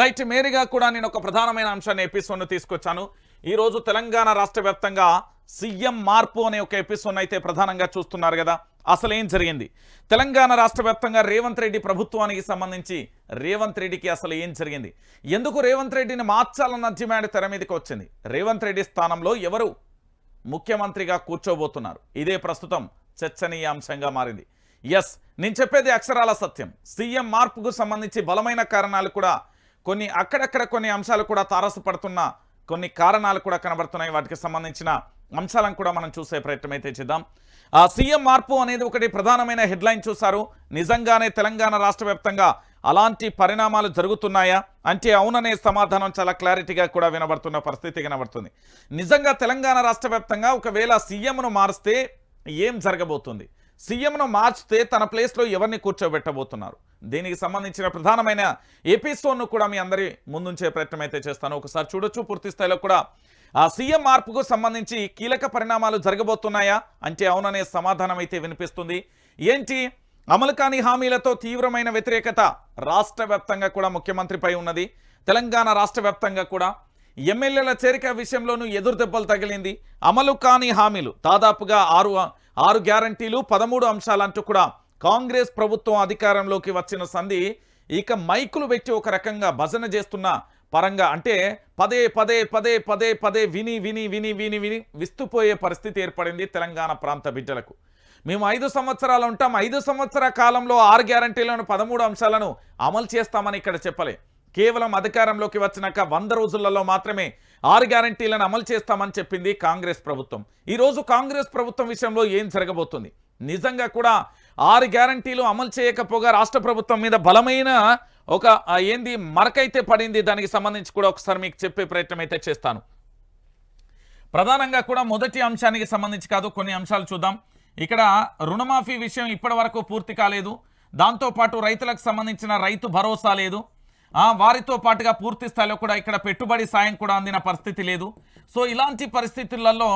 Right మేరీగా కూడా నేను ఒక ప్రధానమైన అంశాన్ని ఎపిసోడ్ను తీసుకొచ్చాను. ఈరోజు తెలంగాణ రాష్ట్ర వ్యాప్తంగా సీఎం మార్పు అనే ఒక ఎపిసోడ్ అయితే ప్రధానంగా చూస్తున్నారు కదా. అసలు ఏం జరిగింది? తెలంగాణ రాష్ట్ర వ్యాప్తంగా రేవంత్ రెడ్డి ప్రభుత్వానికి సంబంధించి రేవంత్ రెడ్డికి అసలు ఏం జరిగింది? ఎందుకు రేవంత్ రెడ్డిని మార్చాలన్న డిమాండ్ తెర మీదకి వచ్చింది? రేవంత్ రెడ్డి స్థానంలో ఎవరు ముఖ్యమంత్రిగా కూర్చోబోతున్నారు? ఇదే ప్రస్తుతం చర్చనీయాంశంగా మారింది. ఎస్ నేను చెప్పేది అక్షరాల సత్యం. సీఎం మార్పుకు సంబంధించి బలమైన కారణాలు కూడా కొన్ని అక్కడక్కడ కొన్ని అంశాలు కూడా తారసపడుతున్న కొన్ని కారణాలు కూడా కనబడుతున్నాయి. వాటికి సంబంధించిన అంశాలను కూడా మనం చూసే ప్రయత్నం అయితే చేద్దాం. ఆ సీఎం మార్పు అనేది ఒకటి ప్రధానమైన హెడ్లైన్ చూశారు. నిజంగానే తెలంగాణ రాష్ట్ర అలాంటి పరిణామాలు జరుగుతున్నాయా? అంటే అవుననే సమాధానం చాలా క్లారిటీగా కూడా వినబడుతున్న పరిస్థితి కనబడుతుంది. నిజంగా తెలంగాణ రాష్ట్ర ఒకవేళ సీఎంను మారిస్తే ఏం జరగబోతుంది? సీఎంను మార్చితే తన ప్లేస్లో ఎవరిని కూర్చోబెట్టబోతున్నారు? దీనికి సంబంధించిన ప్రధానమైన ఎపిసోడ్ను కూడా మీ అందరి ముందుంచే ప్రయత్నం అయితే చేస్తాను. ఒకసారి చూడొచ్చు పూర్తి స్థాయిలో కూడా. ఆ సీఎం మార్పుకు సంబంధించి కీలక పరిణామాలు జరగబోతున్నాయా? అంటే అవుననే సమాధానం అయితే వినిపిస్తుంది. ఏంటి? అమలు కాని హామీలతో తీవ్రమైన వ్యతిరేకత రాష్ట్ర వ్యాప్తంగా కూడా ముఖ్యమంత్రిపై ఉన్నది. తెలంగాణ రాష్ట్ర వ్యాప్తంగా కూడా. ఎమ్మెల్యేల చేరిక విషయంలోనూ ఎదురు దెబ్బలు తగిలింది. అమలు కాని హామీలు దాదాపుగా ఆరు ఆరు గ్యారంటీలు పదమూడు అంశాలంటూ కూడా కాంగ్రెస్ ప్రభుత్వం అధికారంలోకి వచ్చిన సంధి ఇక మైకులు పెట్టి ఒక రకంగా భజన చేస్తున్న పరంగా అంటే పదే పదే పదే పదే పదే విని విని విని విని విని విస్తుపోయే పరిస్థితి ఏర్పడింది తెలంగాణ ప్రాంత బిడ్డలకు. మేము ఐదు సంవత్సరాలు ఉంటాం. ఐదు సంవత్సర కాలంలో ఆరు గ్యారంటీలను పదమూడు అంశాలను అమలు చేస్తామని ఇక్కడ చెప్పలే. కేవలం అధికారంలోకి వచ్చినాక వంద రోజులలో మాత్రమే ఆరు గ్యారంటీలను అమలు చేస్తామని చెప్పింది కాంగ్రెస్ ప్రభుత్వం. ఈరోజు కాంగ్రెస్ ప్రభుత్వం విషయంలో ఏం జరగబోతుంది? నిజంగా కూడా ఆరు గ్యారంటీలు అమలు చేయకపోగా రాష్ట్ర ప్రభుత్వం మీద బలమైన ఒక ఏంది మరకైతే పడింది? దానికి సంబంధించి కూడా ఒకసారి మీకు చెప్పే ప్రయత్నం అయితే చేస్తాను. ప్రధానంగా కూడా మొదటి అంశానికి సంబంధించి కాదు కొన్ని అంశాలు చూద్దాం. ఇక్కడ రుణమాఫీ విషయం ఇప్పటి వరకు పూర్తి కాలేదు. దాంతోపాటు రైతులకు సంబంధించిన రైతు భరోసా లేదు. వారితో పాటుగా పూర్తి స్థాయిలో కూడా ఇక్కడ పెట్టుబడి సాయం కూడా అందిన పరిస్థితి లేదు. సో ఇలాంటి పరిస్థితులలో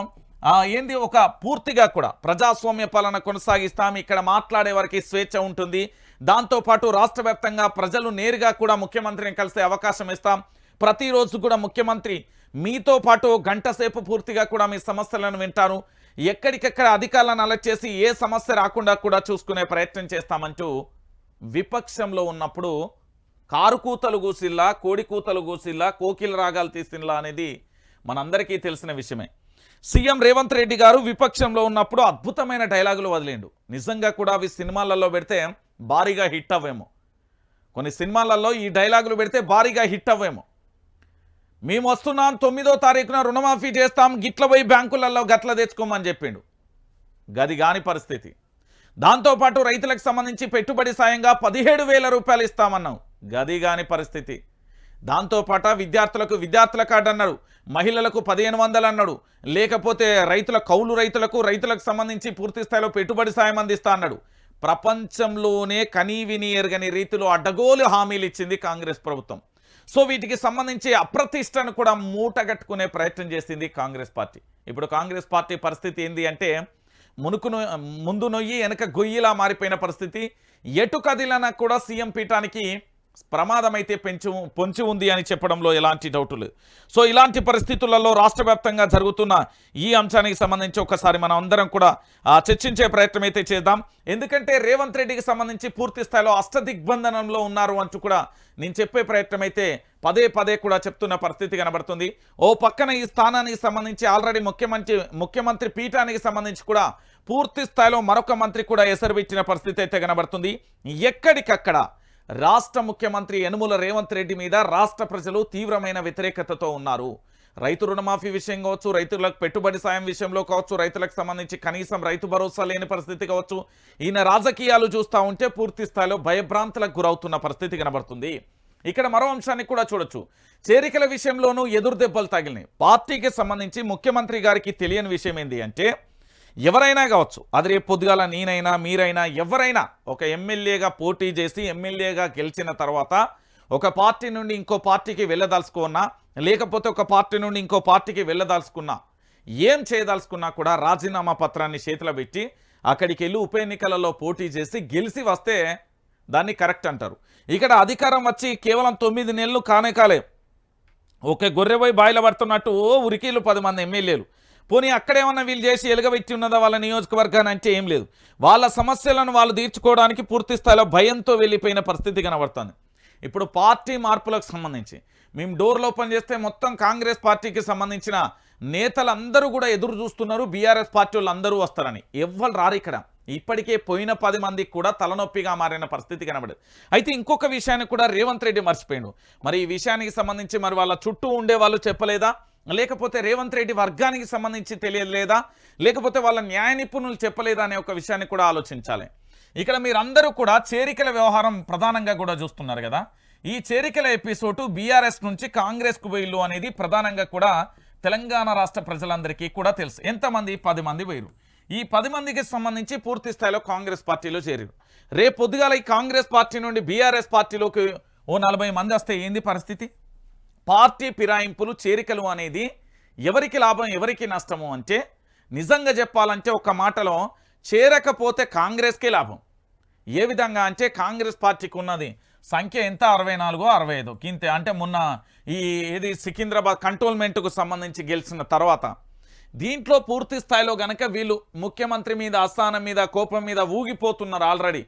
ఏంది ఒక పూర్తిగా కూడా ప్రజాస్వామ్య పాలన కొనసాగిస్తాం ఇక్కడ మాట్లాడే వారికి స్వేచ్ఛ ఉంటుంది. దాంతోపాటు రాష్ట్ర వ్యాప్తంగా ప్రజలు నేరుగా కూడా ముఖ్యమంత్రిని కలిసే అవకాశం ఇస్తాం. ప్రతిరోజు కూడా ముఖ్యమంత్రి మీతో పాటు గంట సేపు పూర్తిగా కూడా మీ సమస్యలను వింటారు. ఎక్కడికెక్కడ అధికారులను అలర్ట్ చేసి ఏ సమస్య రాకుండా కూడా చూసుకునే ప్రయత్నం చేస్తామంటూ విపక్షంలో ఉన్నప్పుడు కారు కూతలు కూసిల్లా కోడి కూతలు కూసిల్లా కోకిల రాగాలు తీసిల్లా అనేది మనందరికీ తెలిసిన విషయమే. సీఎం రేవంత్ రెడ్డి గారు విపక్షంలో ఉన్నప్పుడు అద్భుతమైన డైలాగులు వదిలేండు. నిజంగా కూడా అవి సినిమాలలో పెడితే భారీగా హిట్ అవ్వేమో. కొన్ని సినిమాలలో ఈ డైలాగులు పెడితే భారీగా హిట్ అవ్వేమో. మేము వస్తున్నాం తొమ్మిదో తారీఖున రుణమాఫీ చేస్తాం గిట్ల పోయి బ్యాంకులలో గట్ల తెచ్చుకోమని చెప్పిండు. గది కాని పరిస్థితి. దాంతోపాటు రైతులకు సంబంధించి పెట్టుబడి సాయంగా పదిహేడు వేల రూపాయలు ఇస్తామన్నావు గది కాని పరిస్థితి. దాంతోపాట విద్యార్థులకు విద్యార్థుల కార్డు అన్నాడు మహిళలకు పదిహేను వందలు అన్నాడు. లేకపోతే రైతుల కౌలు రైతులకు రైతులకు సంబంధించి పూర్తి స్థాయిలో పెట్టుబడి సాయం అందిస్తా అన్నాడు. ప్రపంచంలోనే కనీవిని ఎరగని రీతిలో అడ్డగోలు హామీలు ఇచ్చింది కాంగ్రెస్ ప్రభుత్వం. సో వీటికి సంబంధించి అప్రతిష్టను కూడా మూటగట్టుకునే ప్రయత్నం చేసింది కాంగ్రెస్ పార్టీ. ఇప్పుడు కాంగ్రెస్ పార్టీ పరిస్థితి ఏంది అంటే మునుకు ముందు నొయ్యి వెనక గొయ్యిలా మారిపోయిన పరిస్థితి. ఎటు కదిలన కూడా సీఎం పీఠానికి ప్రమాదమైతే పెంచు పొంచి ఉంది అని చెప్పడంలో ఎలాంటి డౌట్లు? సో ఇలాంటి పరిస్థితులలో రాష్ట్ర వ్యాప్తంగా జరుగుతున్న ఈ అంశానికి సంబంధించి ఒకసారి మనం అందరం కూడా చర్చించే ప్రయత్నం అయితే చేద్దాం. ఎందుకంటే రేవంత్ రెడ్డికి సంబంధించి పూర్తి స్థాయిలో అష్టదిగ్బంధనంలో ఉన్నారు అంటూ కూడా నేను చెప్పే ప్రయత్నం అయితే పదే పదే కూడా చెప్తున్న పరిస్థితి కనబడుతుంది. ఓ పక్కన ఈ స్థానానికి సంబంధించి ఆల్రెడీ ముఖ్యమంత్రి ముఖ్యమంత్రి పీఠానికి సంబంధించి కూడా పూర్తి స్థాయిలో మరొక మంత్రి కూడా ఎసరువిచ్చిన పరిస్థితి అయితే కనబడుతుంది. ఎక్కడికక్కడ రాష్ట్ర ముఖ్యమంత్రి యనుమల రేవంత్ రెడ్డి మీద రాష్ట్ర ప్రజలు తీవ్రమైన వ్యతిరేకతతో ఉన్నారు. రైతు రుణమాఫీ విషయం కావచ్చు రైతులకు పెట్టుబడి సాయం విషయంలో కావచ్చు రైతులకు సంబంధించి కనీసం రైతు భరోసా లేని పరిస్థితి కావచ్చు ఈయన రాజకీయాలు చూస్తూ ఉంటే పూర్తి స్థాయిలో భయభ్రాంతులకు గురవుతున్న పరిస్థితి కనబడుతుంది. ఇక్కడ మరో అంశాన్ని కూడా చూడొచ్చు. చేరికల విషయంలోనూ ఎదురు దెబ్బలు తగిలినాయి. పార్టీకి సంబంధించి ముఖ్యమంత్రి గారికి తెలియని విషయం ఏంటి అంటే ఎవరైనా కావచ్చు అది రేపు పొద్దుగాల నేనైనా మీరైనా ఎవరైనా ఒక ఎమ్మెల్యేగా పోటీ చేసి ఎమ్మెల్యేగా గెలిచిన తర్వాత ఒక పార్టీ నుండి ఇంకో పార్టీకి వెళ్ళదలుచుకున్నా లేకపోతే ఒక పార్టీ నుండి ఇంకో పార్టీకి వెళ్ళదలుచుకున్నా ఏం చేయదలుచుకున్నా కూడా రాజీనామా పత్రాన్ని చేతిలో పెట్టి అక్కడికి వెళ్ళి ఉప ఎన్నికలలో పోటీ చేసి గెలిచి వస్తే దాన్ని కరెక్ట్ అంటారు. ఇక్కడ అధికారం వచ్చి కేవలం తొమ్మిది నెలలు కానే కాలే ఒక గొర్రెపోయి బాయిల పడుతున్నట్టు ఓ ఉరికీలు పది మంది ఎమ్మెల్యేలు. పోనీ అక్కడేమన్నా వీళ్ళు చేసి ఎలుగబెట్టి ఉన్నదా వాళ్ళ నియోజకవర్గాన్ని అంటే ఏం లేదు. వాళ్ళ సమస్యలను వాళ్ళు తీర్చుకోవడానికి పూర్తి స్థాయిలో భయంతో వెళ్ళిపోయిన పరిస్థితి కనబడుతుంది. ఇప్పుడు పార్టీ మార్పులకు సంబంధించి మేము డోర్లు ఓపెన్ చేస్తే మొత్తం కాంగ్రెస్ పార్టీకి సంబంధించిన నేతలందరూ కూడా ఎదురు చూస్తున్నారు. బీఆర్ఎస్ పార్టీ వాళ్ళు అందరూ వస్తారని. ఎవ్వరు రారు ఇక్కడ. ఇప్పటికే పోయిన పది మందికి కూడా తలనొప్పిగా మారిన పరిస్థితి కనబడదు. అయితే ఇంకొక విషయాన్ని కూడా రేవంత్ రెడ్డి మర్చిపోయాడు. మరి ఈ విషయానికి సంబంధించి మరి వాళ్ళ చుట్టూ ఉండే వాళ్ళు చెప్పలేదా? లేకపోతే రేవంత్ రెడ్డి వర్గానికి సంబంధించి తెలియలేదా? లేకపోతే వాళ్ళ న్యాయ నిపుణులు చెప్పలేదా అనే ఒక విషయాన్ని కూడా ఆలోచించాలి. ఇక్కడ మీరందరూ కూడా చేరికల వ్యవహారం ప్రధానంగా కూడా చూస్తున్నారు కదా. ఈ చేరికల ఎపిసోడ్ బీఆర్ఎస్ నుంచి కాంగ్రెస్కు వెళ్ళు అనేది ప్రధానంగా కూడా తెలంగాణ రాష్ట్ర ప్రజలందరికీ కూడా తెలుసు. ఎంతమంది? పది మంది వేరు ఈ పది మందికి సంబంధించి పూర్తి స్థాయిలో కాంగ్రెస్ పార్టీలో చేరారు రేపు పొద్దుగాల ఈ కాంగ్రెస్ పార్టీ నుండి బీఆర్ఎస్ పార్టీలోకి ఓ నలభై మంది వస్తే ఏంది పరిస్థితి? పార్టీ ఫిరాయింపులు చేరికలు అనేది ఎవరికి లాభం ఎవరికి నష్టము అంటే నిజంగా చెప్పాలంటే ఒక మాటలో చేరకపోతే కాంగ్రెస్కే లాభం. ఏ విధంగా అంటే కాంగ్రెస్ పార్టీకి ఉన్నది సంఖ్య ఎంత? అరవై నాలుగో అరవై ఐదు? కింతే అంటే మొన్న ఈ ఏది సికింద్రాబాద్ కంటోన్మెంట్కు సంబంధించి గెలిచిన తర్వాత దీంట్లో పూర్తి స్థాయిలో గనక వీళ్ళు ముఖ్యమంత్రి మీద అస్థానం మీద కోపం మీద ఊగిపోతున్నారు ఆల్రెడీ.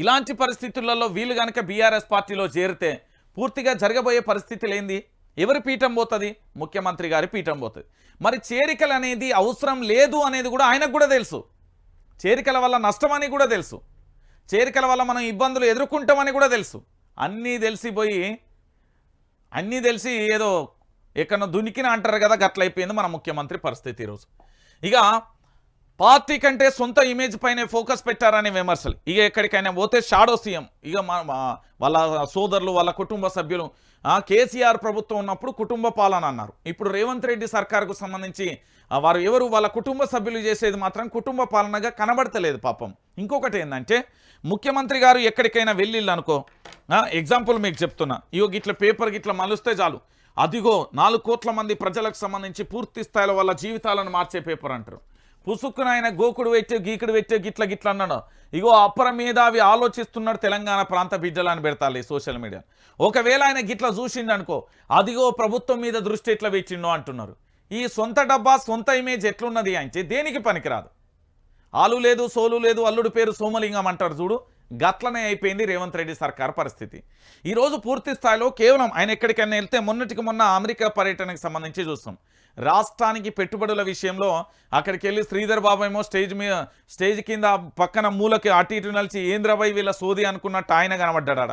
ఇలాంటి పరిస్థితులలో వీళ్ళు గనక బీఆర్ఎస్ పార్టీలో చేరితే పూర్తిగా జరగబోయే పరిస్థితి లేనిది ఎవరి పీఠం పోతుంది? ముఖ్యమంత్రి గారి పీఠం పోతుంది. మరి చేరికలు అనేది అవసరం లేదు అనేది కూడా ఆయనకు కూడా తెలుసు. చేరికల వల్ల నష్టమని కూడా తెలుసు. చేరికల వల్ల మనం ఇబ్బందులు ఎదుర్కొంటామని కూడా తెలుసు. అన్నీ తెలిసిపోయి అన్నీ తెలిసి ఏదో ఎక్కడో దునికిన అంటారు కదా గట్లయిపోయింది మన ముఖ్యమంత్రి పరిస్థితి ఈరోజు. ఇక పార్టీ కంటే సొంత ఇమేజ్ పైనే ఫోకస్ పెట్టారనే విమర్శలు. ఇక ఎక్కడికైనా పోతే షాడో సీఎం. ఇక వాళ్ళ సోదరులు వాళ్ళ కుటుంబ సభ్యులు కేసీఆర్ ప్రభుత్వం ఉన్నప్పుడు కుటుంబ పాలన అన్నారు. ఇప్పుడు రేవంత్ రెడ్డి సర్కార్కు సంబంధించి వారు ఎవరు వాళ్ళ కుటుంబ సభ్యులు చేసేది మాత్రం కుటుంబ పాలనగా కనబడతలేదు పాపం. ఇంకొకటి ఏంటంటే ముఖ్యమంత్రి గారు ఎక్కడికైనా వెళ్ళిళ్ళు అనుకో ఎగ్జాంపుల్ మీకు చెప్తున్నా. ఇగో గిట్ల పేపర్ గిట్ల మలుస్తే చాలు. అదిగో నాలుగు కోట్ల మంది ప్రజలకు సంబంధించి పూర్తి స్థాయిలో వాళ్ళ జీవితాలను మార్చే పేపర్ అంటారు. పుసుక్కున ఆయన గోకుడు పెట్టే గీకుడు పెట్టే గిట్ల గిట్ల అన్నాడు. ఇగో అప్పర మీద అవి ఆలోచిస్తున్నాడు తెలంగాణ ప్రాంత బిడ్డలు అని పెడతారు సోషల్ మీడియా. ఒకవేళ ఆయన గిట్ల చూసిండు అనుకో అదిగో ప్రభుత్వం మీద దృష్టి ఎట్లా పెట్టిండో అంటున్నారు. ఈ సొంత డబ్బా సొంత ఇమేజ్ ఎట్లున్నది అంటే దేనికి పనికిరాదు? ఆలు లేదు సోలు లేదు అల్లుడు పేరు సోమలింగం అంటారు చూడు. గట్లనే అయిపోయింది రేవంత్ రెడ్డి సర్కార్ పరిస్థితి. ఈరోజు పూర్తి స్థాయిలో కేవలం ఆయన ఎక్కడికైనా వెళ్తే మొన్నటికి మొన్న అమెరికా పర్యటనకు సంబంధించి చూస్తాం. రాష్ట్రానికి పెట్టుబడుల విషయంలో అక్కడికి వెళ్ళి శ్రీధర్ బాబు ఏమో స్టేజ్ మీద స్టేజ్ కింద పక్కన మూలకి అటు ఇటు నలిచి ఏంద్రబాయి వీళ్ళ సోది అనుకున్నట్టు ఆయన కనబడ్డాడ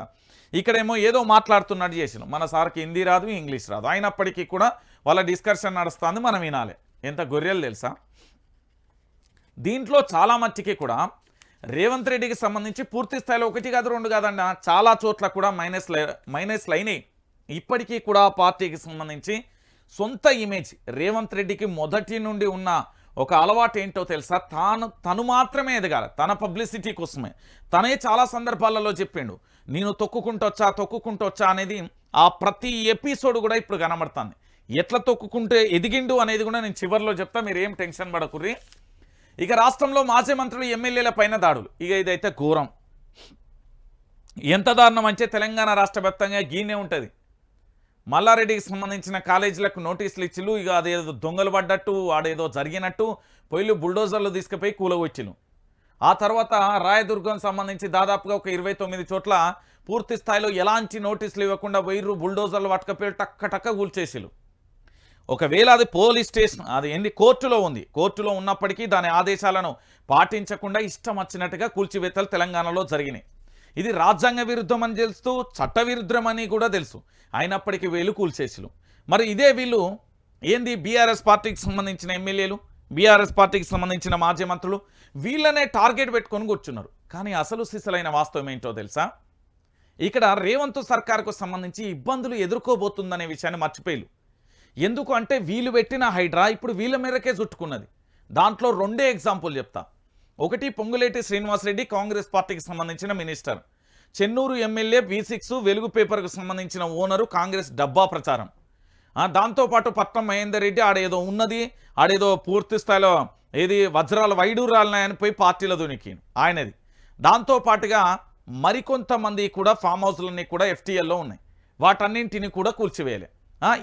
ఇక్కడేమో ఏదో మాట్లాడుతున్నట్టు చేసినాం మన సార్కి హిందీ రాదు ఇంగ్లీష్ రాదు. అయినప్పటికీ కూడా వాళ్ళ డిస్కషన్ నడుస్తుంది మనం వినాలి. ఎంత గొర్రెలు తెలుసా? దీంట్లో చాలా మట్టికి కూడా రేవంత్ రెడ్డికి సంబంధించి పూర్తి స్థాయిలో ఒకటి కాదు రెండు కాదండి. చాలా చోట్ల కూడా మైనస్ మైనస్ అయినాయి ఇప్పటికీ కూడా పార్టీకి సంబంధించి సొంత ఇమేజ్ రేవంత్ రెడ్డికి మొదటి నుండి ఉన్న ఒక అలవాటు ఏంటో తెలుసా? తాను తను మాత్రమే ఎదగాలి. తన పబ్లిసిటీ కోసమే. తనే చాలా సందర్భాలలో చెప్పిండు. నేను తొక్కుకుంటొచ్చా తొక్కుకుంటొచ్చా అనేది ఆ ప్రతి ఎపిసోడ్ కూడా ఇప్పుడు కనబడుతుంది. ఎట్లా తొక్కుకుంటే ఎదిగిండు అనేది కూడా నేను చివరిలో చెప్తా. మీరు ఏం టెన్షన్ పడకుర్రి. ఇక రాష్ట్రంలో మాజీ మంత్రులు ఎమ్మెల్యేల పైన దాడులు. ఇక ఇదైతే ఘోరం. ఎంత దారుణం అంటే తెలంగాణ రాష్ట్ర వ్యాప్తంగా గీనే ఉంటుంది. మల్లారెడ్డికి సంబంధించిన కాలేజీలకు నోటీసులు ఇచ్చిలు ఇక అదేదో దొంగలు పడ్డట్టు ఆడేదో జరిగినట్టు పొయ్యిలు బుల్డోజర్లు తీసుకుపోయి కూలగొచ్చిలు ఆ తర్వాత రాయదుర్గం సంబంధించి దాదాపుగా ఒక ఇరవై చోట్ల పూర్తి స్థాయిలో ఎలాంటి నోటీసులు ఇవ్వకుండా వైర్రు బుల్డోజర్లు పట్టుకపోయి టక్క టక్క కూల్చేసిలు ఒకవేళ అది పోలీస్ స్టేషన్ అది ఏంది కోర్టులో ఉంది కోర్టులో ఉన్నప్పటికీ దాని ఆదేశాలను పాటించకుండా ఇష్టం వచ్చినట్టుగా కూల్చివేతలు తెలంగాణలో జరిగినాయి. ఇది రాజ్యాంగ విరుద్ధం అని తెలుస్తూ చట్టవిరుద్ధమని కూడా తెలుసు. అయినప్పటికీ వీళ్ళు కూల్చేసులు. మరి ఇదే వీళ్ళు ఏంది బీఆర్ఎస్ పార్టీకి సంబంధించిన ఎమ్మెల్యేలు బీఆర్ఎస్ పార్టీకి సంబంధించిన మాజీ మంత్రులు వీళ్ళనే టార్గెట్ పెట్టుకొని కూర్చున్నారు. కానీ అసలు సిసలైన వాస్తవం ఏంటో తెలుసా? ఇక్కడ రేవంత్ సర్కార్కు సంబంధించి ఇబ్బందులు ఎదుర్కోబోతుందనే విషయాన్ని మర్చిపోయారు ఎందుకు అంటే వీళ్ళు పెట్టిన హైడ్రా ఇప్పుడు వీళ్ళ మేరకే చుట్టుకున్నది. దాంట్లో రెండే ఎగ్జాంపుల్ చెప్తా. ఒకటి పొంగులేటి శ్రీనివాసరెడ్డి కాంగ్రెస్ పార్టీకి సంబంధించిన minister. Chennur MLA V six Velugu పేపర్కు సంబంధించిన ఓనరు కాంగ్రెస్ డబ్బా ప్రచారం. దాంతోపాటు పట్నం మహేందర్ రెడ్డి ఆడేదో ఉన్నది ఆడేదో పూర్తి స్థాయిలో ఏది వజ్రాల వైడూరాలనాయని పోయి పార్టీల దునికి ఆయనది. దాంతోపాటుగా మరికొంతమంది కూడా ఫామ్ హౌస్లన్నీ కూడా ఎఫ్టీఎల్లో ఉన్నాయి. వాటన్నింటిని కూడా కూల్చివేయలే.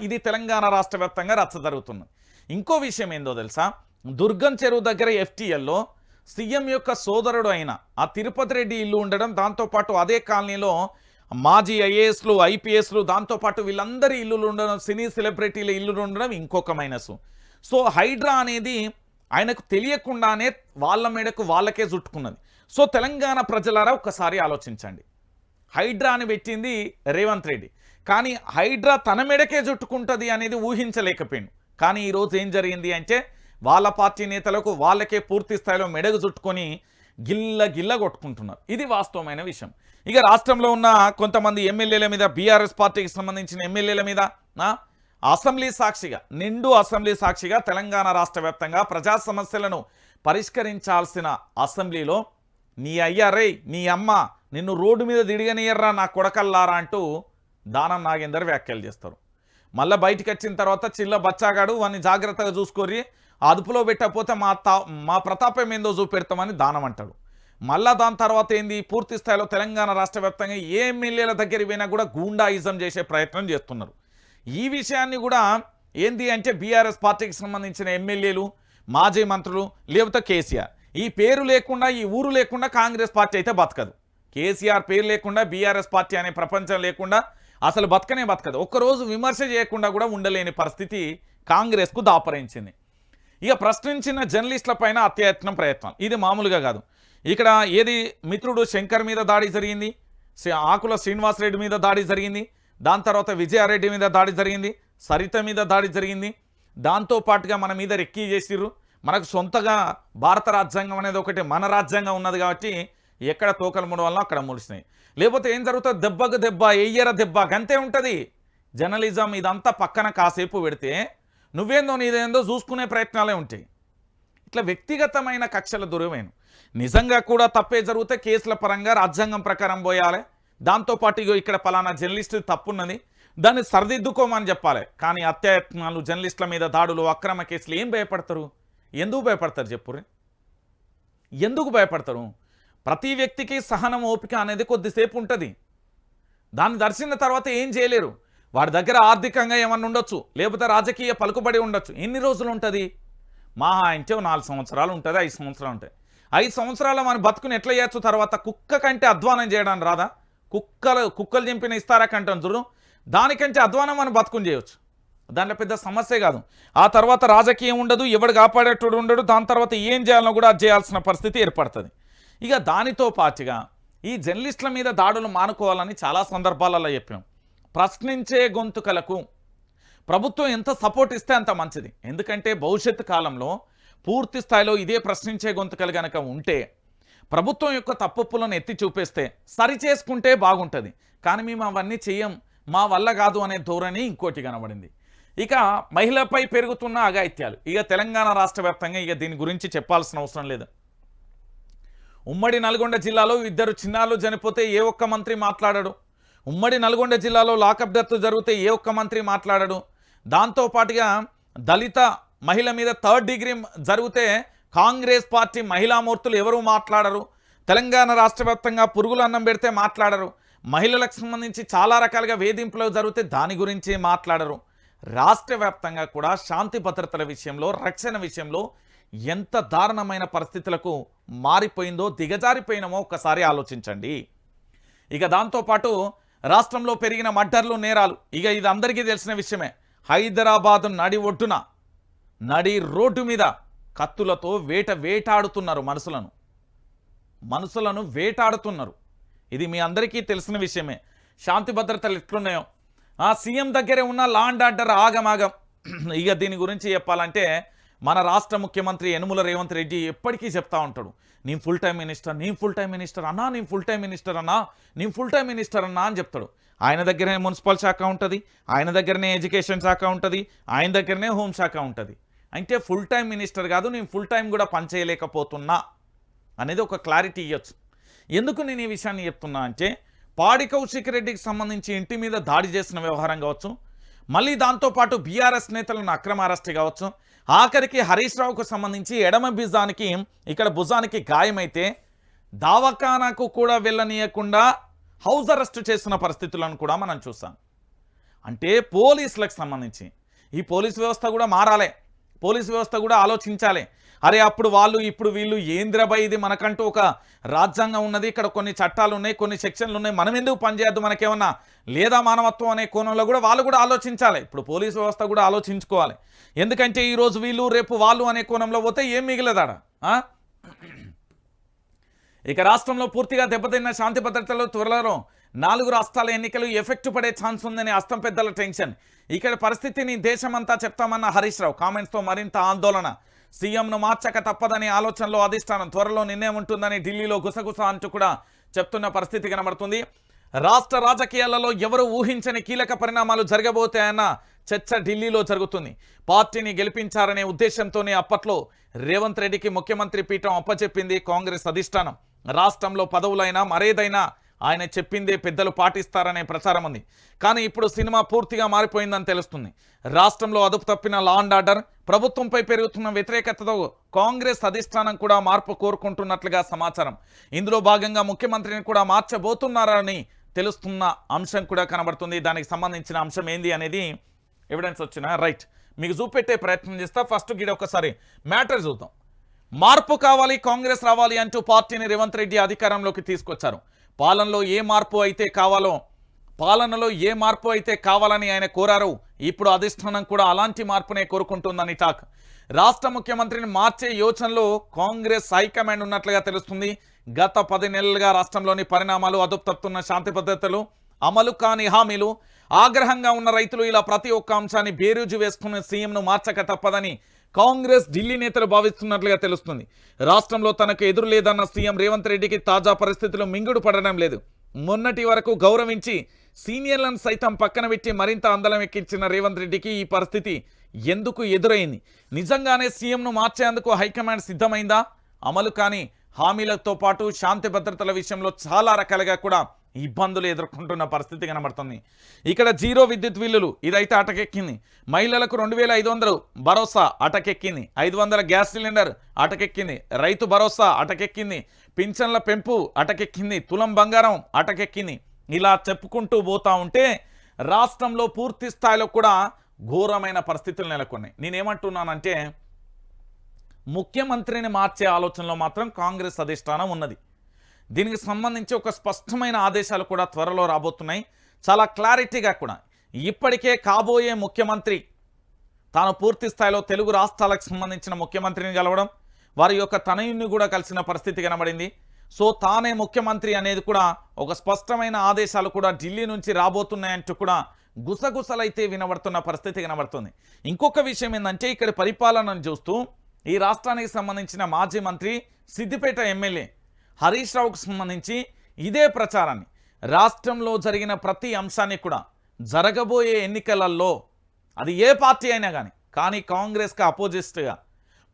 ఇది తెలంగాణ రాష్ట్ర వ్యాప్తంగా రచ్చ జరుగుతుంది ఇంకో విషయం ఏందో తెలుసా? దుర్గం చెరువు దగ్గర ఎఫ్టీఎల్లో సీఎం యొక్క సోదరుడు అయిన ఆ తిరుపతి రెడ్డి ఇల్లు ఉండడం దాంతోపాటు అదే కాలనీలో మాజీ ఐఏఎస్లు ఐపీఎస్లు దాంతోపాటు వీళ్ళందరి ఇల్లులు ఉండడం సినీ సెలబ్రిటీల ఇల్లులు ఉండడం ఇంకొక మైనస్. సో హైడ్రా అనేది ఆయనకు తెలియకుండానే వాళ్ళ మేడకు వాళ్ళకే చుట్టుకున్నది. సో తెలంగాణ ప్రజలారా ఒక్కసారి ఆలోచించండి. హైడ్రా అని పెట్టింది రేవంత్ రెడ్డి. కానీ హైడ్రా తన మెడకే జుట్టుకుంటుంది అనేది ఊహించలేకపోయాను కానీ ఈరోజు ఏం జరిగింది అంటే వాళ్ళ పార్టీ నేతలకు వాళ్ళకే పూర్తి స్థాయిలో మెడగు చుట్టుకొని గిల్ల గిల్ల కొట్టుకుంటున్నారు. ఇది వాస్తవమైన విషయం. ఇక రాష్ట్రంలో ఉన్న కొంతమంది ఎమ్మెల్యేల మీద బీఆర్ఎస్ పార్టీకి సంబంధించిన ఎమ్మెల్యేల మీద నా అసెంబ్లీ సాక్షిగా నిండు అసెంబ్లీ సాక్షిగా తెలంగాణ రాష్ట్ర వ్యాప్తంగా ప్రజా సమస్యలను పరిష్కరించాల్సిన అసెంబ్లీలో నీ అయ్యారే నీ అమ్మ నిన్ను రోడ్డు మీద దిడిగనియర్రా నా కొడకల్లారా అంటూ దానం నాగేందర్ వ్యాఖ్యలు చేస్తారు. మళ్ళీ బయటికి వచ్చిన తర్వాత చిల్ల బచ్చాగాడు వాన్ని జాగ్రత్తగా చూసుకోరి అదుపులో పెట్టకపోతే మా తా మా ప్రతాపం ఏందో చూపెడతామని దానం అంటాడు. మళ్ళా దాని తర్వాత ఏంది? పూర్తి స్థాయిలో తెలంగాణ రాష్ట్ర వ్యాప్తంగా ఏ ఎమ్మెల్యేల దగ్గర పోయినా కూడా గూండాయిజం చేసే ప్రయత్నం చేస్తున్నారు. ఈ విషయాన్ని కూడా ఏంది అంటే బీఆర్ఎస్ పార్టీకి సంబంధించిన ఎమ్మెల్యేలు మాజీ మంత్రులు లేకపోతే కేసీఆర్. ఈ పేరు లేకుండా ఈ ఊరు లేకుండా కాంగ్రెస్ పార్టీ అయితే బతకదు. కేసీఆర్ పేరు లేకుండా బీఆర్ఎస్ పార్టీ అనే ప్రపంచం లేకుండా అసలు బతకనే బతకదు. ఒక్కరోజు విమర్శ చేయకుండా కూడా ఉండలేని పరిస్థితి కాంగ్రెస్కు దాపరించింది. ఇక ప్రశ్నించిన జర్నలిస్టుల పైన అత్యయత్నం ప్రయత్నం. ఇది మామూలుగా కాదు. ఇక్కడ ఏది మిత్రుడు శంకర్ మీద దాడి జరిగింది శ్రీ- ఆకుల శ్రీనివాసరెడ్డి మీద దాడి జరిగింది దాని తర్వాత విజయారెడ్డి మీద దాడి జరిగింది సరిత మీద దాడి జరిగింది. దాంతో పాటుగా మన మీద రెక్కీ చేసిర్రు. మనకు సొంతగా భారత రాజ్యాంగం అనేది ఒకటి మన రాజ్యాంగం ఉన్నది కాబట్టి ఎక్కడ తోకలు ముడి వల్ల అక్కడ ముడిసినాయి లేకపోతే ఏం జరుగుతుంది? దెబ్బకు దెబ్బ ఎయ్యర దెబ్బ గంతే ఉంటుంది. జర్నలిజం ఇదంతా పక్కన కాసేపు పెడితే నువ్వేందో నీదేందో చూసుకునే ప్రయత్నాలే ఉంటాయి. ఇట్లా వ్యక్తిగతమైన కక్షల దురమైన నిజంగా కూడా తప్పే జరిగితే కేసుల పరంగా రాజ్యాంగం ప్రకారం పోయాలి. దాంతోపాటు ఇగో ఇక్కడ పలానా జర్నలిస్టు తప్పున్నది. దాన్ని సరిదిద్దుకోమని చెప్పాలి. కానీ అత్యాయత్నాలు జర్నలిస్టుల మీద దాడులు అక్రమ కేసులు ఏం భయపడతారు? ఎందుకు భయపడతారు చెప్పురే ఎందుకు భయపడతారు? ప్రతి వ్యక్తికి సహనం ఓపిక అనేది కొద్దిసేపు ఉంటుంది. దాన్ని దర్శిన తర్వాత ఏం చేయలేరు. వాడి దగ్గర ఆర్థికంగా ఏమన్నా ఉండొచ్చు లేకపోతే రాజకీయ పలుకుబడి ఉండొచ్చు. ఎన్ని రోజులు ఉంటుంది మహా అంటే నాలుగు సంవత్సరాలు ఉంటుంది ఐదు సంవత్సరాలు ఉంటాయి. ఐదు సంవత్సరాలు మనం బతుకుని ఎట్లా చేయొచ్చు? తర్వాత కుక్క కంటే అధ్వానం చేయడానికి రాదా? కుక్కలు కుక్కలు చంపిన ఇస్తారా కంటాం చూడు. దానికంటే అధ్వానం మనం బతుకుని చేయొచ్చు. దాంట్లో పెద్ద సమస్య కాదు. ఆ తర్వాత రాజకీయం ఉండదు ఎవడు కాపాడేటోడు ఉండడు దాని తర్వాత ఏం చేయాలనో కూడా చేయాల్సిన పరిస్థితి ఏర్పడుతుంది. ఇక దానితో పాటుగా ఈ జర్నలిస్టుల మీద దాడులు మానుకోవాలని చాలా సందర్భాలలో చెప్పాం. ప్రశ్నించే గొంతుకలకు ప్రభుత్వం ఎంత సపోర్ట్ ఇస్తే అంత మంచిది. ఎందుకంటే భవిష్యత్తు కాలంలో పూర్తి స్థాయిలో ఇదే ప్రశ్నించే గొంతుకలు కనుక ఉంటే ప్రభుత్వం యొక్క తప్పులను ఎత్తి చూపేస్తే సరి చేసుకుంటే బాగుంటుంది. కానీ మేము అవన్నీ చెయ్యం మా వల్ల కాదు అనే ధోరణి ఇంకోటి కనబడింది. ఇక మహిళపై పెరుగుతున్న అఘాయిత్యాలు. ఇక తెలంగాణ రాష్ట్ర వ్యాప్తంగా ఇక దీని గురించి చెప్పాల్సిన అవసరం లేదు. ఉమ్మడి నల్గొండ జిల్లాలో ఇద్దరు చిన్నారులు చనిపోతే ఏ ఒక్క మంత్రి మాట్లాడడు. ఉమ్మడి నల్గొండ జిల్లాలో లాకప్ డెత్ జరిగితే ఏ ఒక్క మంత్రి మాట్లాడడు. దాంతోపాటుగా దళిత మహిళ మీద థర్డ్ డిగ్రీ జరిగితే కాంగ్రెస్ పార్టీ మహిళామూర్తులు ఎవరూ మాట్లాడరు. తెలంగాణ రాష్ట్ర వ్యాప్తంగా పురుగులు అన్నం పెడితే మాట్లాడరు. మహిళలకు సంబంధించి చాలా రకాలుగా వేధింపులు జరిగితే దాని గురించి మాట్లాడరు. రాష్ట్ర వ్యాప్తంగా కూడా శాంతి భద్రతల విషయంలో రక్షణ విషయంలో ఎంత దారుణమైన పరిస్థితులకు మారిపోయిందో దిగజారిపోయినామో ఒక్కసారి ఆలోచించండి. ఇక దాంతోపాటు రాష్ట్రంలో పెరిగిన మడ్డర్లు నేరాలు. ఇక ఇది అందరికీ తెలిసిన విషయమే. హైదరాబాద్ నడి ఒడ్డున నడి రోడ్డు మీద కత్తులతో వేట వేటాడుతున్నారు మనసులను మనసులను వేటాడుతున్నారు. ఇది మీ అందరికీ తెలిసిన విషయమే. శాంతి భద్రతలు ఎట్లున్నాయో. ఆ సీఎం దగ్గరే ఉన్న లాండ్ ఆర్డర్ ఆగమాగం. ఇక దీని గురించి చెప్పాలంటే మన రాష్ట్ర ముఖ్యమంత్రి యనుమల రేవంత్ రెడ్డి ఎప్పటికీ చెప్తా ఉంటాడు నేను ఫుల్ టైం మినిస్టర్ నేను ఫుల్ టైం మినిస్టర్ అన్నా నేను ఫుల్ టైం మినిస్టర్ అన్నా నేను ఫుల్ టైం మినిస్టర్ అన్నా అని చెప్తాడు. ఆయన దగ్గరనే మున్సిపల్ శాఖ ఉంటుంది ఆయన దగ్గరనే ఎడ్యుకేషన్ శాఖ ఉంటుంది ఆయన దగ్గరనే హోంశాఖ ఉంటుంది. అంటే ఫుల్ టైం మినిస్టర్ కాదు నేను ఫుల్ టైం కూడా పనిచేయలేకపోతున్నా అనేది ఒక క్లారిటీ ఇవ్వచ్చు ఎందుకు నేను ఈ విషయాన్ని చెప్తున్నా అంటే పాడి కౌశిక్ రెడ్డికి సంబంధించి ఇంటి మీద దాడి చేసిన వ్యవహారం కావచ్చు మళ్ళీ దాంతోపాటు బీఆర్ఎస్ నేతలను అక్రమ అరెస్ట్ కావచ్చు ఆఖరికి హరీష్ రావుకు సంబంధించి ఎడమ భుజానికి ఇక్కడ భుజానికి గాయమైతే దావఖానాకు కూడా వెళ్ళనీయకుండా హౌస్ అరెస్ట్ చేస్తున్న పరిస్థితులను కూడా మనం చూసాం. అంటే పోలీసులకు సంబంధించి ఈ పోలీస్ వ్యవస్థ కూడా మారాలి. పోలీస్ వ్యవస్థ కూడా ఆలోచించాలి. అరే అప్పుడు వాళ్ళు ఇప్పుడు వీళ్ళు ఏంద్రబై ఇది? మనకంటూ ఒక రాజ్యాంగం ఉన్నది. ఇక్కడ కొన్ని చట్టాలు ఉన్నాయి కొన్ని సెక్షన్లు ఉన్నాయి మనం ఎందుకు పనిచేయద్దు మనకేమన్నా లేదా మానవత్వం అనే కోణంలో కూడా వాళ్ళు కూడా ఆలోచించాలి. ఇప్పుడు పోలీస్ వ్యవస్థ కూడా ఆలోచించుకోవాలి. ఎందుకంటే ఈరోజు వీళ్ళు రేపు వాళ్ళు అనే కోణంలో పోతే ఏం మిగిలేదాడ? ఇక రాష్ట్రంలో పూర్తిగా దెబ్బతిన్న శాంతి భద్రతలు త్వరలో నాలుగు రాష్ట్రాల ఎన్నికలు ఎఫెక్ట్ పడే ఛాన్స్ ఉందని అస్తం పెద్దల టెన్షన్. ఇక్కడ పరిస్థితిని దేశమంతా చెప్తామన్న హరీష్ రావు. కామెంట్స్తో మరింత ఆందోళన. సీఎంను మార్చక తప్పదని ఆలోచనలో అధిష్టానం త్వరలో నిర్ణయం ఉంటుందని ఢిల్లీలో గుసగుస అంటూ కూడా చెప్తున్న పరిస్థితి కనబడుతుంది. రాష్ట్ర రాజకీయాలలో ఎవరు ఊహించని కీలక పరిణామాలు జరగబోతాయన్న చర్చ ఢిల్లీలో జరుగుతుంది. పార్టీని గెలిపించారనే ఉద్దేశంతోనే అప్పట్లో రేవంత్ రెడ్డికి ముఖ్యమంత్రి పీఠం అప్పచెప్పింది కాంగ్రెస్ అధిష్టానం. రాష్ట్రంలో పదవులైనా మరేదైనా ఆయన చెప్పిందే పెద్దలు పాటిస్తారనే ప్రచారం ఉంది. కానీ ఇప్పుడు సినిమా పూర్తిగా మారిపోయిందని తెలుస్తుంది. రాష్ట్రంలో అదుపు తప్పిన లా అండ్ ఆర్డర్ ప్రభుత్వంపై పెరుగుతున్న వ్యతిరేకతతో కాంగ్రెస్ అధిష్టానం కూడా మార్పు కోరుకుంటున్నట్లుగా సమాచారం. ఇందులో భాగంగా ముఖ్యమంత్రిని కూడా మార్చబోతున్నారని తెలుస్తున్న అంశం కూడా కనబడుతుంది. దానికి సంబంధించిన అంశం ఏంది అనేది ఎవిడెన్స్ వచ్చిన రైట్ మీకు చూపెట్టే ప్రయత్నం చేస్తా. ఫస్ట్ గిడ ఒకసారి మ్యాటర్ చూద్దాం. మార్పు కావాలి కాంగ్రెస్ రావాలి అంటూ పార్టీని రేవంత్ రెడ్డి అధికారంలోకి తీసుకొచ్చారు. పాలనలో ఏ మార్పు అయితే కావాలో పాలనలో ఏ మార్పు అయితే కావాలని ఆయన కోరారు ఇప్పుడు అధిష్టానం కూడా అలాంటి మార్పునే కోరుకుంటుందని టాక్. రాష్ట్ర ముఖ్యమంత్రిని మార్చే యోచనలో కాంగ్రెస్ హైకమాండ్ ఉన్నట్లుగా తెలుస్తుంది. గత పది నెలలుగా రాష్ట్రంలోని పరిణామాలు అదుపు శాంతి భద్రతలు అమలు కాని హామీలు ఆగ్రహంగా ఉన్న రైతులు ఇలా ప్రతి ఒక్క అంశాన్ని బేరుజు వేసుకున్న సీఎంను మార్చక తప్పదని కాంగ్రెస్ ఢిల్లీ నేతలు భావిస్తున్నట్లుగా తెలుస్తుంది. రాష్ట్రంలో తనకు ఎదురు లేదన్న సీఎం రేవంత్ రెడ్డికి తాజా పరిస్థితులు మింగుడు పడడం లేదు. మొన్నటి వరకు గౌరవించి సీనియర్లను సైతం పక్కన పెట్టి మరింత అందలం ఎక్కించిన రేవంత్ రెడ్డికి ఈ పరిస్థితి ఎందుకు ఎదురైంది? నిజంగానే సీఎంను మార్చేందుకు హైకమాండ్ సిద్ధమైందా? అమలు కానీ హామీలతో పాటు శాంతి భద్రతల విషయంలో చాలా రకాలుగా కూడా ఇబ్బందులు ఎదుర్కొంటున్న పరిస్థితి కనబడుతుంది. ఇక్కడ జీరో విద్యుత్ బిల్లులు ఇదైతే అటకెక్కింది. మహిళలకు రెండు వేల ఐదు వందలు భరోసా అటకెక్కింది. ఐదు వందల గ్యాస్ సిలిండర్ అటకెక్కింది. రైతు భరోసా అటకెక్కింది. పింఛన్ల పెంపు అటకెక్కింది. తులం బంగారం అటకెక్కింది. ఇలా చెప్పుకుంటూ పోతా ఉంటే రాష్ట్రంలో పూర్తి స్థాయిలో కూడా ఘోరమైన పరిస్థితులు నెలకొన్నాయి. నేనేమంటున్నానంటే ముఖ్యమంత్రిని మార్చే ఆలోచనలో మాత్రం కాంగ్రెస్ అధిష్టానం ఉన్నది. దీనికి సంబంధించి ఒక స్పష్టమైన ఆదేశాలు కూడా త్వరలో రాబోతున్నాయి. చాలా క్లారిటీగా కూడా. ఇప్పటికే కాబోయే ముఖ్యమంత్రి తాను పూర్తి స్థాయిలో తెలుగు రాష్ట్రాలకు సంబంధించిన ముఖ్యమంత్రిని కలవడం వారి యొక్క తనయుని కూడా కలిసిన పరిస్థితి కనబడింది. సో తానే ముఖ్యమంత్రి అనేది కూడా ఒక స్పష్టమైన ఆదేశాలు కూడా ఢిల్లీ నుంచి రాబోతున్నాయంటూ కూడా గుసగుసలైతే వినబడుతున్న పరిస్థితి కనబడుతుంది. ఇంకొక విషయం ఏంటంటే ఇక్కడ పరిపాలనను చూస్తూ ఈ రాష్ట్రానికి సంబంధించిన మాజీ మంత్రి సిద్దిపేట ఎమ్మెల్యే హరీష్ రావుకు సంబంధించి ఇదే ప్రచారాన్ని రాష్ట్రంలో జరిగిన ప్రతి అంశాన్ని కూడా జరగబోయే ఎన్నికలలో అది ఏ పార్టీ అయినా కానీ కానీ కాంగ్రెస్కి అపోజిస్ట్గా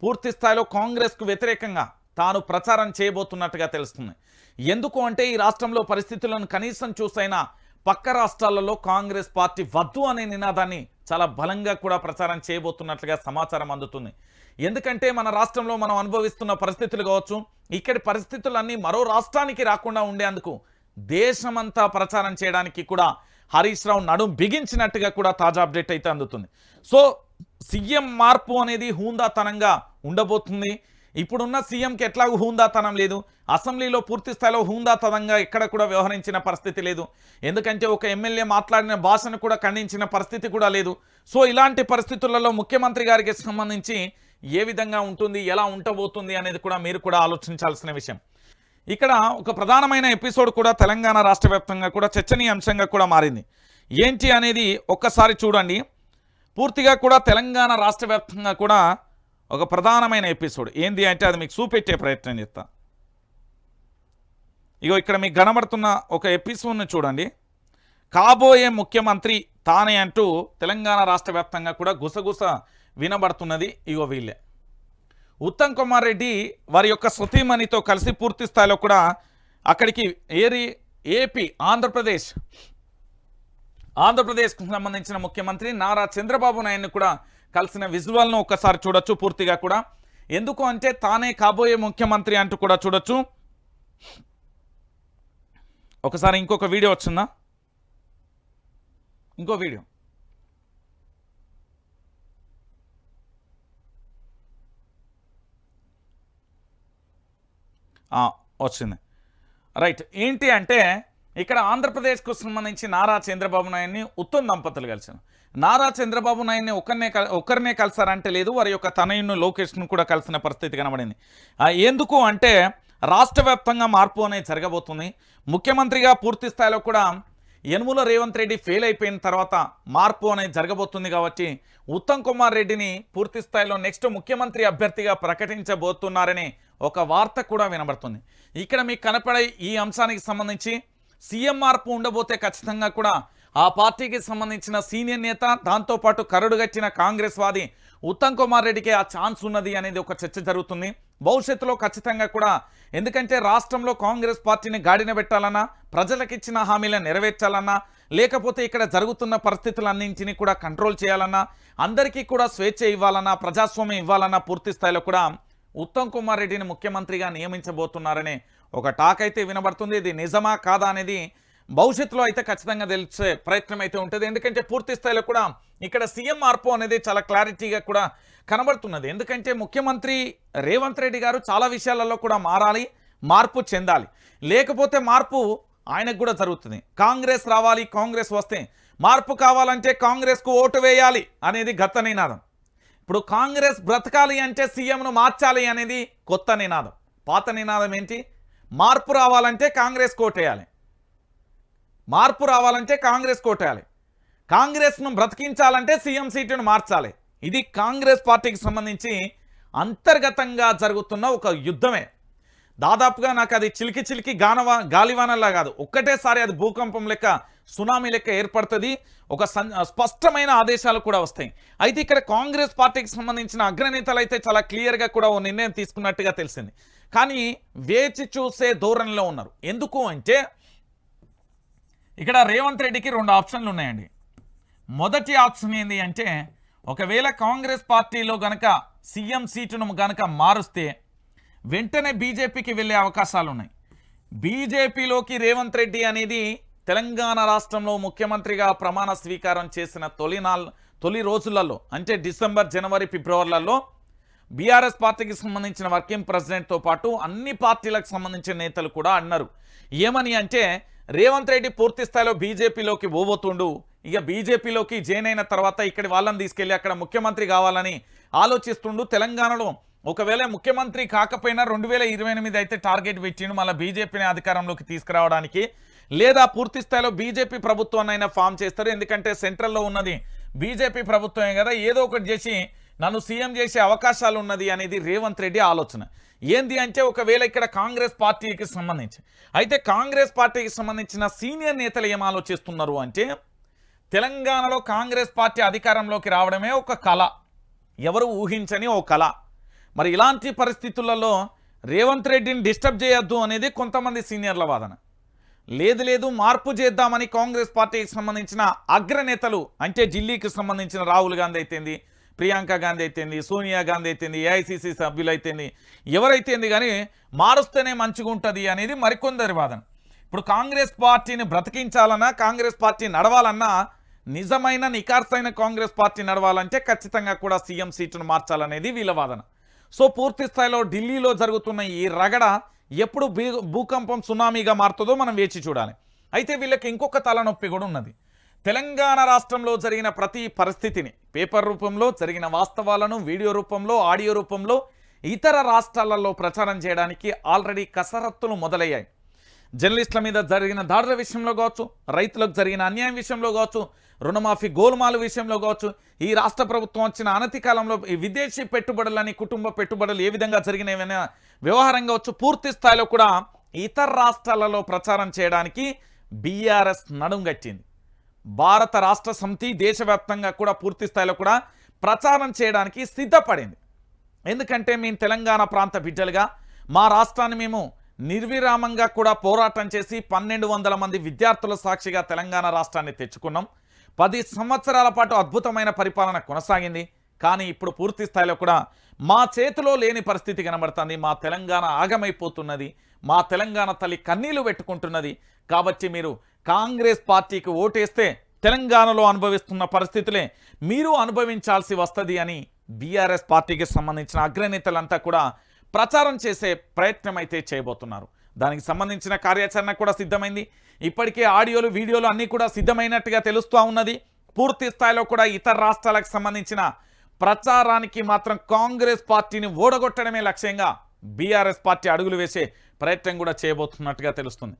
పూర్తి స్థాయిలో కాంగ్రెస్కు వ్యతిరేకంగా తాను ప్రచారం చేయబోతున్నట్టుగా తెలుస్తుంది. ఎందుకు అంటే ఈ రాష్ట్రంలో పరిస్థితులను కనీసం చూసైనా పక్క రాష్ట్రాలలో కాంగ్రెస్ పార్టీ వద్దు అనే నినాదాన్ని చాలా బలంగా కూడా ప్రచారం చేయబోతున్నట్లుగా సమాచారం అందుతుంది. ఎందుకంటే మన రాష్ట్రంలో మనం అనుభవిస్తున్న పరిస్థితులు కావచ్చు ఇక్కడి పరిస్థితులన్నీ మరో రాష్ట్రానికి రాకుండా ఉండేందుకు దేశమంతా ప్రచారం చేయడానికి కూడా హరీష్ రావు నడుం బిగించినట్టుగా కూడా తాజా అప్డేట్ అయితే అందుతుంది. సో సీఎం మార్పు అనేది హూందాతనంగా ఉండబోతుంది. ఇప్పుడున్న సీఎంకి ఎట్లాగూ హూందాతనం లేదు. అసెంబ్లీలో పూర్తి స్థాయిలో హూందాతనంగా ఎక్కడ కూడా వ్యవహరించిన పరిస్థితి లేదు. ఎందుకంటే ఒక ఎమ్మెల్యే మాట్లాడిన భాషను కూడా ఖండించిన పరిస్థితి కూడా లేదు. సో ఇలాంటి పరిస్థితులలో ముఖ్యమంత్రి గారికి సంబంధించి ఏ విధంగా ఉంటుంది ఎలా ఉండబోతుంది అనేది కూడా మీరు కూడా ఆలోచించాల్సిన విషయం. ఇక్కడ ఒక ప్రధానమైన ఎపిసోడ్ కూడా తెలంగాణ రాష్ట్ర వ్యాప్తంగా కూడా చర్చనీయాంశంగా కూడా మారింది. ఏంటి అనేది ఒక్కసారి చూడండి. పూర్తిగా కూడా తెలంగాణ రాష్ట్ర వ్యాప్తంగా కూడా ఒక ప్రధానమైన ఎపిసోడ్. ఏంది అంటే అది మీకు చూపెట్టే ప్రయత్నం చేస్తా. ఇగో ఇక్కడ మీకు కనబడుతున్న ఒక ఎపిసోడ్ని చూడండి. కాబోయే ముఖ్యమంత్రి తానే అంటూ తెలంగాణ రాష్ట్ర వ్యాప్తంగా కూడా గుసగుస వినబడుతున్నది. ఇగో వీళ్ళే. ఉత్తమ్ కుమార్ రెడ్డి వారి యొక్క శృతిమణితో కలిసి పూర్తి స్థాయిలో కూడా అక్కడికి ఏరి ఏపీ ఆంధ్రప్రదేశ్ ఆంధ్రప్రదేశ్కు సంబంధించిన ముఖ్యమంత్రి నారా చంద్రబాబు నాయుడుని కూడా కలిసిన విజువల్ను ఒకసారి చూడొచ్చు పూర్తిగా కూడా. ఎందుకు అంటే తానే కాబోయే ముఖ్యమంత్రి అంటూ కూడా చూడొచ్చు. ఒకసారి ఇంకొక వీడియో వచ్చిందా? ఇంకో వీడియో. వచ్చింది. రైట్ ఏంటి అంటే ఇక్కడ ఆంధ్రప్రదేశ్కు సంబంధించి నారా చంద్రబాబు నాయుడిని ఉత్తమ్ దంపతులు కలిసారు నారా చంద్రబాబు నాయుడిని ఒకరినే ఒకరినే కలిసారంటే లేదు వారి యొక్క తనయును లోకేష్ను కూడా కలిసిన పరిస్థితి కనబడింది. ఎందుకు అంటే రాష్ట్ర మార్పు అనేది జరగబోతుంది. ముఖ్యమంత్రిగా పూర్తి స్థాయిలో కూడా యనుమల రేవంత్ రెడ్డి ఫెయిల్ అయిపోయిన తర్వాత మార్పు అనేది జరగబోతుంది కాబట్టి ఉత్తమ్ కుమార్ రెడ్డిని పూర్తి స్థాయిలో నెక్స్ట్ ముఖ్యమంత్రి అభ్యర్థిగా ప్రకటించబోతున్నారని ఒక వార్త కూడా వినబడుతుంది. ఇక్కడ మీకు కనపడే ఈ అంశానికి సంబంధించి సీఎం మార్పు ఉండబోతే ఖచ్చితంగా కూడా ఆ పార్టీకి సంబంధించిన సీనియర్ నేత దాంతోపాటు కరడుగచ్చిన కాంగ్రెస్ వాది ఉత్తమ్ కుమార్ రెడ్డికి ఆ ఛాన్స్ ఉన్నది అనేది ఒక చర్చ జరుగుతుంది. భవిష్యత్తులో ఖచ్చితంగా కూడా ఎందుకంటే రాష్ట్రంలో కాంగ్రెస్ పార్టీని గాడిన పెట్టాలన్నా ప్రజలకిచ్చిన హామీలను నెరవేర్చాలన్నా లేకపోతే ఇక్కడ జరుగుతున్న పరిస్థితులన్నింటినీ కూడా కంట్రోల్ చేయాలన్నా అందరికీ కూడా స్వేచ్ఛ ఇవ్వాలన్నా ప్రజాస్వామ్యం ఇవ్వాలన్నా పూర్తి స్థాయిలో కూడా ఉత్తమ్ కుమార్ రెడ్డిని ముఖ్యమంత్రిగా నియమించబోతున్నారనే ఒక టాక్ అయితే వినబడుతుంది. ఇది నిజమా కాదా అనేది భవిష్యత్తులో అయితే ఖచ్చితంగా తెలిసే ప్రయత్నం అయితే ఉంటుంది. ఎందుకంటే పూర్తి స్థాయిలో కూడా ఇక్కడ సీఎం మార్పు అనేది చాలా క్లారిటీగా కూడా కనబడుతున్నది. ఎందుకంటే ముఖ్యమంత్రి రేవంత్ రెడ్డి గారు చాలా విషయాలలో కూడా మారాలి మార్పు చెందాలి. లేకపోతే మార్పు ఆయనకు కూడా జరుగుతుంది. కాంగ్రెస్ రావాలి కాంగ్రెస్ వస్తే మార్పు కావాలంటే కాంగ్రెస్కు ఓటు వేయాలి అనేది గత నినాదం. ఇప్పుడు కాంగ్రెస్ బ్రతకాలి అంటే సీఎంను మార్చాలి అనేది కొత్త నినాదం. పాత నినాదం ఏంటి? మార్పు రావాలంటే కాంగ్రెస్ కోటేయాలి. మార్పు రావాలంటే కాంగ్రెస్ కోటేయాలి. కాంగ్రెస్ను బ్రతికించాలంటే సీఎం సీటును మార్చాలి. ఇది కాంగ్రెస్ పార్టీకి సంబంధించి అంతర్గతంగా జరుగుతున్న ఒక యుద్ధమే. దాదాపుగా నాకు అది చిలికి చిలికి గానవా గాలివానల్లా కాదు. ఒక్కటేసారి అది భూకంపం లెక్క సునామీ లెక్క ఏర్పడుతుంది. ఒక స్పష్టమైన ఆదేశాలు కూడా వస్తాయి. అయితే ఇక్కడ కాంగ్రెస్ పార్టీకి సంబంధించిన అగ్రనేతలు అయితే చాలా క్లియర్గా కూడా ఓ నిర్ణయం తీసుకున్నట్టుగా తెలిసింది. కానీ వేచి చూసే ధోరణిలో ఉన్నారు. ఎందుకు అంటే ఇక్కడ రేవంత్ రెడ్డికి రెండు ఆప్షన్లు ఉన్నాయండి. మొదటి ఆప్షన్ ఏంది అంటే ఒకవేళ కాంగ్రెస్ పార్టీలో గనక సీఎం సీటును గనక మారుస్తే వెంటనే బీజేపీకి వెళ్ళే అవకాశాలు ఉన్నాయి బీజేపీలోకి రేవంత్ రెడ్డి అనేది తెలంగాణ రాష్ట్రంలో ముఖ్యమంత్రిగా ప్రమాణ స్వీకారం చేసిన తొలినాల్ తొలి రోజులలో అంటే డిసెంబర్ జనవరి ఫిబ్రవరిలలో బీఆర్ఎస్ పార్టీకి సంబంధించిన వర్కింగ్ ప్రెసిడెంట్తో పాటు అన్ని పార్టీలకు సంబంధించిన నేతలు కూడా అన్నారు. ఏమని అంటే రేవంత్ రెడ్డి పూర్తి స్థాయిలో బీజేపీలోకి పోబోతుండు. ఇక బీజేపీలోకి జైన్ అయిన తర్వాత ఇక్కడి వాళ్ళని తీసుకెళ్ళి అక్కడ ముఖ్యమంత్రి కావాలని ఆలోచిస్తుండు. తెలంగాణలో ఒకవేళ ముఖ్యమంత్రి కాకపోయినా రెండు వేల ఇరవై ఎనిమిది అయితే టార్గెట్ పెట్టిండు. మళ్ళీ బీజేపీని అధికారంలోకి తీసుకురావడానికి లేదా పూర్తి స్థాయిలో బీజేపీ ప్రభుత్వాన్ని అయినా ఫామ్ చేస్తారు. ఎందుకంటే సెంట్రల్లో ఉన్నది బీజేపీ ప్రభుత్వమే కదా. ఏదో ఒకటి చేసి నన్ను సీఎం చేసే అవకాశాలు ఉన్నది అనేది రేవంత్ రెడ్డి ఆలోచన. ఏంది అంటే ఒకవేళ ఇక్కడ కాంగ్రెస్ పార్టీకి సంబంధించి. అయితే కాంగ్రెస్ పార్టీకి సంబంధించిన సీనియర్ నేతలు ఏం ఆలోచిస్తున్నారు అంటే తెలంగాణలో కాంగ్రెస్ పార్టీ అధికారంలోకి రావడమే ఒక కళ. ఎవరు ఊహించని ఓ కళ. మరి ఇలాంటి పరిస్థితులలో రేవంత్ రెడ్డిని డిస్టర్బ్ చేయొద్దు అనేది కొంతమంది సీనియర్ల వాదన. లేదు లేదు మార్పు చేద్దామని కాంగ్రెస్ పార్టీకి సంబంధించిన అగ్రనేతలు అంటే ఢిల్లీకి సంబంధించిన రాహుల్ గాంధీ అయితేంది ప్రియాంక గాంధీ అయితేంది సోనియా గాంధీ అయితేంది ఏఐసిసి సభ్యులు అయితేంది ఎవరైతేంది కానీ మారుస్తేనే మంచిగా ఉంటుంది అనేది మరికొందరి వాదన. ఇప్పుడు కాంగ్రెస్ పార్టీని బ్రతికించాలన్నా కాంగ్రెస్ పార్టీ నడవాలన్నా నిజమైన నికార్సైన కాంగ్రెస్ పార్టీ నడవాలంటే ఖచ్చితంగా కూడా సీఎం సీటును మార్చాలనేది వీళ్ళ వాదన. సో పూర్తి స్థాయిలో ఢిల్లీలో జరుగుతున్న ఈ రగడ ఎప్పుడు భూకంపం సునామీగా మారుతుందో మనం వేచి చూడాలి. అయితే వీళ్ళకి ఇంకొక తలనొప్పి కూడా ఉన్నది. తెలంగాణ రాష్ట్రంలో జరిగిన ప్రతి పరిస్థితిని పేపర్ రూపంలో జరిగిన వాస్తవాలను వీడియో రూపంలో ఆడియో రూపంలో ఇతర రాష్ట్రాలలో ప్రచారం చేయడానికి ఆల్రెడీ కసరత్తులు మొదలయ్యాయి. జర్నలిస్టుల మీద జరిగిన దాడుల విషయంలో కావచ్చు రైతులకు జరిగిన అన్యాయం విషయంలో కావచ్చు రుణమాఫీ గోల్మాలు విషయంలో కావచ్చు ఈ రాష్ట్ర ప్రభుత్వం వచ్చిన అనతి కాలంలో ఈ విదేశీ పెట్టుబడులని కుటుంబ పెట్టుబడులు ఏ విధంగా జరిగినవైనా వ్యవహారం కావచ్చు పూర్తి స్థాయిలో కూడా ఇతర రాష్ట్రాలలో ప్రచారం చేయడానికి బీఆర్ఎస్ నడుంగట్టింది భారత రాష్ట్ర సమితి దేశవ్యాప్తంగా కూడా పూర్తి స్థాయిలో కూడా ప్రచారం చేయడానికి సిద్ధపడింది. ఎందుకంటే మేము తెలంగాణ ప్రాంత బిడ్డలుగా మా రాష్ట్రాన్ని మేము నిర్విరామంగా కూడా పోరాటం చేసి పన్నెండు వందల మంది విద్యార్థుల సాక్షిగా తెలంగాణ రాష్ట్రాన్ని తెచ్చుకున్నాం. పది సంవత్సరాల పాటు అద్భుతమైన పరిపాలన కొనసాగింది. కానీ ఇప్పుడు పూర్తి స్థాయిలో కూడా మా చేతిలో లేని పరిస్థితి కనబడుతుంది. మా తెలంగాణ ఆగమైపోతున్నది. మా తెలంగాణ తల్లి కన్నీళ్ళు పెట్టుకుంటున్నది. కాబట్టి మీరు కాంగ్రెస్ పార్టీకి ఓటేస్తే తెలంగాణలో అనుభవిస్తున్న పరిస్థితులే మీరు అనుభవించాల్సి వస్తుంది అని బీఆర్ఎస్ పార్టీకి సంబంధించిన అగ్రనేతలంతా కూడా ప్రచారం చేసే ప్రయత్నం అయితే చేయబోతున్నారు. దానికి సంబంధించిన కార్యాచరణ కూడా సిద్ధమైంది. ఇప్పటికే ఆడియోలు వీడియోలు అన్నీ కూడా సిద్ధమైనట్టుగా తెలుస్తూ ఉన్నది. పూర్తి స్థాయిలో కూడా ఇతర రాష్ట్రాలకు సంబంధించిన ప్రచారానికి మాత్రం కాంగ్రెస్ పార్టీని ఓడగొట్టడమే లక్ష్యంగా బీఆర్ఎస్ పార్టీ అడుగులు వేసే ప్రయత్నం కూడా చేయబోతున్నట్టుగా తెలుస్తుంది.